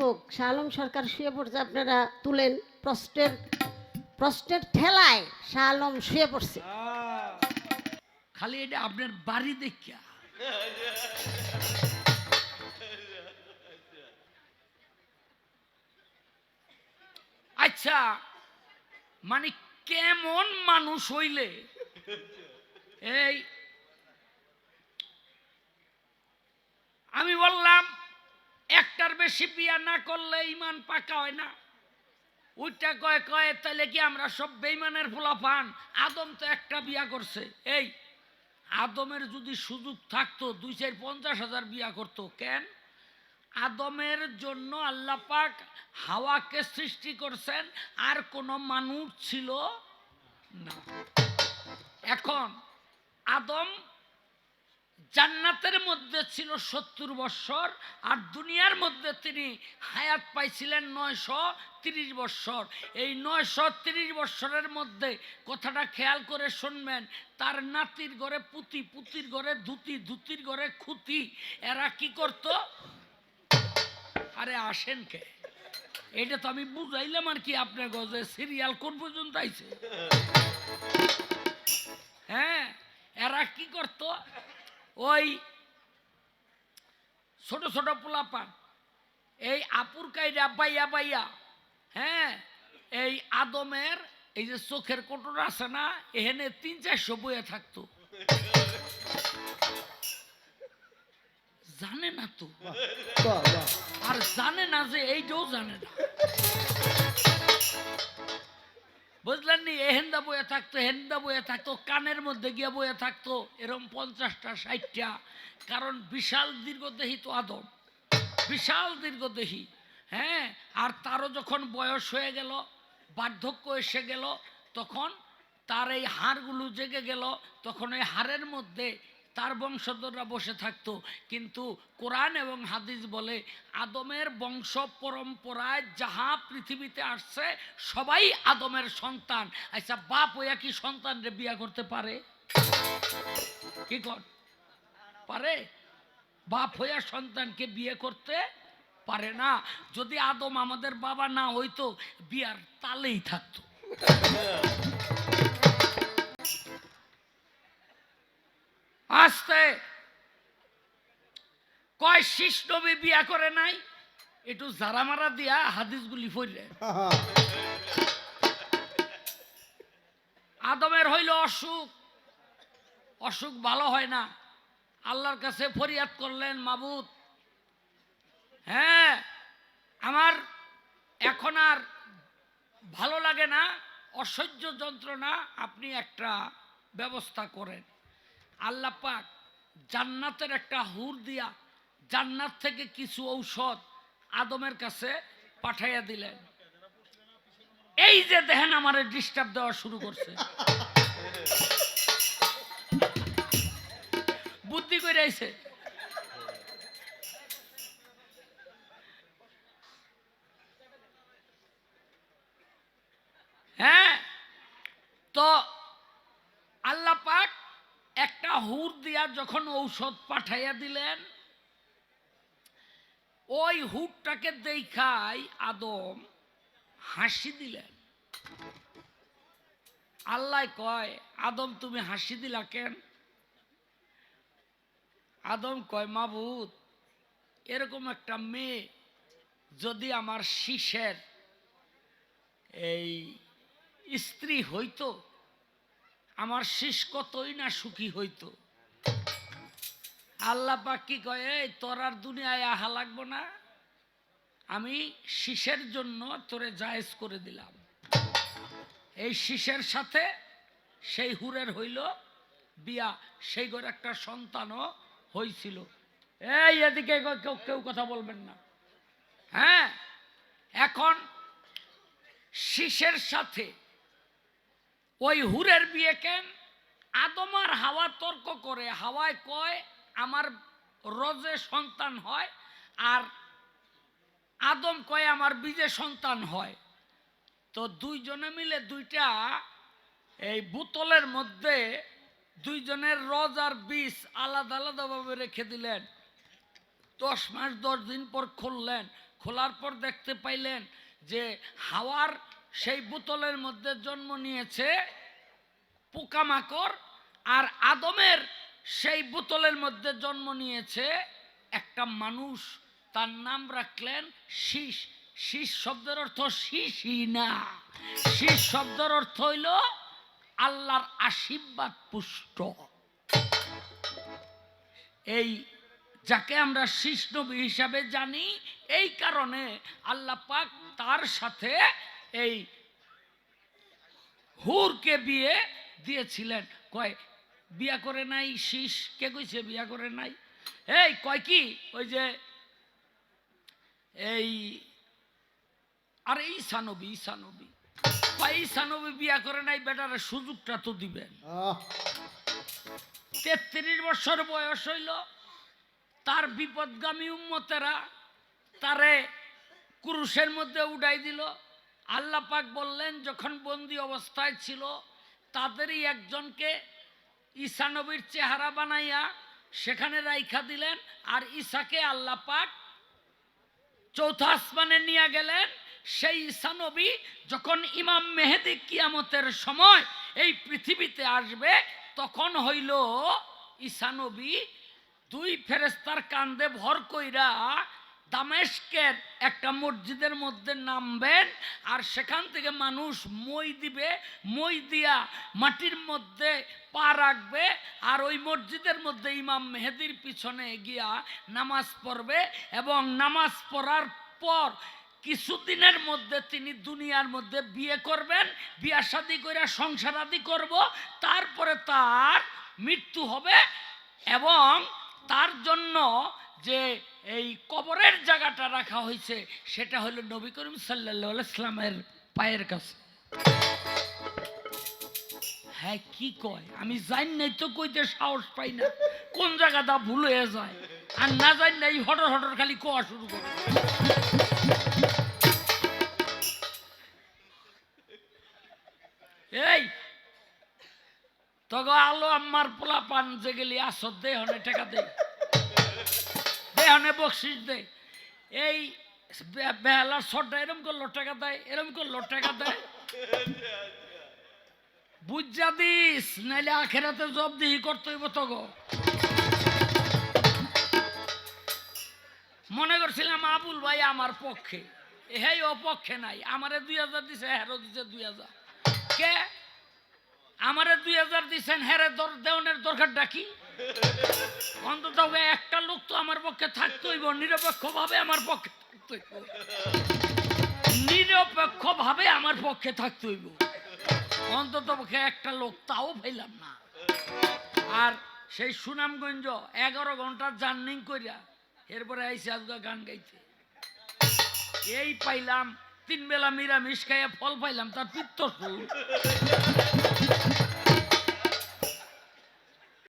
হোক শাহ সরকার শুয়ে পড়ছে, আপনারা তুলেন। প্রস্টের প্রস্টের ঠেলায় শাহ শুয়ে পড়ছে। খালি এটা আপনার বাড়ি দেখিয়া। আচ্ছা মানে কেমন মানুষ হইলে এই, আমি বললাম একটার বেশি বিয়া না করলে ইমান পাকা হয় না। ওইটা কয় কয় তাহলে কি আমরা সব বেইমানের ফোলা পান আদম তো একটা বিয়া করছে। এই, আদমের যদি সুযোগ থাকতো, দুই চার পঞ্চাশ হাজার বিয়া করতো। কেন? আদমের জন্য আল্লাহ পাক হাওয়াকে সৃষ্টি করছেন, আর কোনো মানুষ ছিল না। এখন আদম জান্নাতের মধ্যে ছিল সত্তর বৎসর আর দুনিয়ার মধ্যে তিনি হায়াত পাইছিলেন নয়শো তিরিশ বৎসর। এই নয়শো তিরিশ বৎসরের মধ্যে কথাটা খেয়াল করে শুনবেন, তার নাতির ঘরে পুতি, পুতির ঘরে ধুতি, ধুতির ঘরে খুতি। এরা কি করত? আরে আসেন কে? এটা তো আমি বুঝাইলাম আর কি আপনার গজে সিরিয়াল কোন পর্যন্ত আইছে? হ্যাঁ এরা কি করতো? ওই ছোট ছোট পোলাপান এই আপুর কাইরা বাইয়া বাইয়া হ্যাঁ? এই আদমের এই যে চোখের কোটর আছে না এখানে তিন চারশো বইয়ে থাকতো। জানে না তো। আর জানে না যে এইটাও জানে না। বুঝলেন নি? এহেন্দা বয়ে থাকতো, হেন্দা বয়ে থাকতো, কানের মধ্যে গিয়ে বয়ে থাকতো এরকম পঞ্চাশটা, ষাটটা। কারণ বিশাল দীর্ঘদেহী তো আদম। বিশাল দীর্ঘদেহী হ্যাঁ? আর তারও যখন বয়স হয়ে গেল, বার্ধক্য এসে গেল, তখন তার এই হাড়গুলো জেগে গেল, তখন ওই হাড়ের মধ্যে তার বংশধররা বসে থাকতো। কিন্তু কোরআন এবং হাদিস বলে, আদমের বংশ পরম্পরায় যাহা পৃথিবীতে আসছে, সবাই আদমের সন্তান। আচ্ছা বাপ হইয়া কি সন্তানরে বিয়া করতে পারে? কি কর? পারে? বাপ হইয়া সন্তানকে বিয়ে করতে পারে না। যদি আদম আমাদের বাবা না হইতো, বিয়ার তালেই থাকতো। আসতে। কয়, শিষ নবী বিয়া করে নাই? একটু জারা মারা দিয়া হাদিসগুলি ফইলে আদমের হইল অসুখ। অসুখ ভালো হয় না। আল্লাহর কাছে ফরিয়াদ করলেন, মাবুদ হ্যাঁ আমার এখন আর ভালো লাগে না, অসহ্য যন্ত্রণা, আপনি একটা ব্যবস্থা করেন। আল্লাহ পাক জান্নাতের একটা হুর দিয়া জান্নাত থেকে কিছু ঔষধ আদমের কাছে পাঠাইয়া দিলেন। এই যে দেখেন আমার ডিস্টার্ব দেওয়া শুরু করছে। বুদ্ধি করে আইছে হ্যাঁ তো আল্লাহ পাক একটা হুর দিয়া যখন ঔষধ পাঠাইয়া দিলেন, ওই হুরটাকে দেখাই আদম হাসি দিলেন। আল্লাহ কয়, আদম, তুমি হাসি দিলা কেন? আদম কয়, মাবুদ, এরকম একটা মেয়ে যদি আমার শিশের এই স্ত্রী হইতো আমার শিষ কতই না সুখী হইতো। আল্লাহ পাক কি কয়, এই, তোর আর দুনিয়ায় আহা লাগবো না। আমি শিশের জন্য তোরে জায়েজ করে দিলাম। এই শিশের সাথে সেই হুরের হইল বিয়া। সেই ঘরে একটা সন্তানও হয়েছিল এই, এদিকে কেউ কেউ কথা বলবেন না। হ্যাঁ এখন শিশের সাথে ওই হুরের বিয়ে কেন? আদম আর হাওয়া তর্ক করে। হাওয়ায় কয়, আমার রজে সন্তান হয় আর আদম কয়, আমার বীজে সন্তান হয়। তো দুইজনে মিলে দুইটা এই বোতলের মধ্যে দুইজনের রজ আর বীজ আলাদা আলাদাভাবে রেখে দিলেন। দশ মাস দশ দিন পর খুললেন। খোলার পর দেখতে পাইলেন যে হাওয়ার সেই বোতলের মধ্যে জন্ম নিয়েছে পোকামাকড়, আর আদমের সেই বোতলের মধ্যে জন্ম নিয়েছে একটা মানুষ, তার নাম রাখলেন শীষ। শীষ শব্দের অর্থ শীষই না শীষ শব্দের অর্থ হইল আল্লাহর আশীর্বাদ পুষ্ট। এই যাকে আমরা শীষ নবী হিসাবে জানি, এই কারণে আল্লাহ পাক তার সাথে এই হুরকে বিয়ে দিয়েছিলেন। কয় বিয়া করে নাই শীষ? কে কইছে বিয়া করে নাই? এই কয় কি? ওই যে এই আরে ঈসানবী ঈসানবী কয় ঈসানবী বিয়া করে নাই বেটার সুযোগটা তো দিবেন। তেত্রিশ বছর বয়স হইল তার বিপদগামী উম্মতেরা তারে কুরুষের মধ্যে উড়াই দিল। আল্লাহ পাক বললেন, যখন বন্দি অবস্থায় ছিল, তাদেরই একজনকে ঈসা নবীর চেহারা বানাইয়া সেখানে রাইখা দিলেন আর ঈশাকে আল্লাহ পাক চৌথা আসমানে নিয়ে গেলেন। সেই ঈসা নবী যখন ইমাম মেহেদি কিয়ামতের সময় এই পৃথিবীতে আসবে, তখন হইল ঈসা নবী দুই ফেরেস্তার কান্দে ভর কইরা দামেস্কের একটা মসজিদের মধ্যে নামবেন আর সেখান থেকে মানুষ মই দিবে, মই দিয়া মাটির মধ্যে পা রাখবে আর ওই মসজিদের মধ্যে ইমাম মেহেদির পিছনে গিয়া নামাজ পড়বে এবং নামাজ পড়ার পর কিছুদিনের মধ্যে তিনি দুনিয়ার মধ্যে বিয়ে করবেন, বিয়া শাদি করে সংসার আদি করব, তারপরে তার মৃত্যু হবে এবং তার জন্য যে এই কবরের জায়গাটা রাখা হয়েছে, সেটা হলো নবী করিম সাল্লাহ ইসলামের পায়ের কাছে। হ্যাঁ কি কয়? আমি জানি নাই তো কইতে সাহস পাই না। কোন জায়গাটা ভুল হয়ে যায়? আর না জানি নাই, হটর হটর খালি কোয়া শুরু করে। এই, তগো আলো আমার পোলা পান যে গেলি আসর দে, হনে টাকা দে। হনে বকশিস দে এই বেহালার সরটা এরম করল, টাকা দেয়, এরম করল, টাকা দেয়। বুঝা দিস, নাইলে আখেরাতে জব দিহি করতে হইব তগো। মনে করছিলাম আবুল ভাই আমার পক্ষে। হেই অপক্ষে নাই, আমারে দুই হাজার দিছে হেরো দিছে দুই হাজার। কে? আমারে দুই হাজার দিছেন হেরে দর দেওয়ানের দরকারটা কি? অন্তত একটা লোক তো আমার পক্ষে থাকতে হইব নিরপেক্ষ ভাবে আমার পক্ষে থাকতে হইব। নিরপেক্ষ ভাবে আমার পক্ষে থাকতে হইব। অন্তত পক্ষে একটা লোক তাও পাইলাম না। আর সেই সুনামগঞ্জ এগারো ঘণ্টা জার্নিং করিয়া এরপরে আইসি আজকে গান গাইতে। এই পাইলাম, তিন বেলা নিরামিষ খাইয়া ফল পাইলাম, তার পিত্ত সুর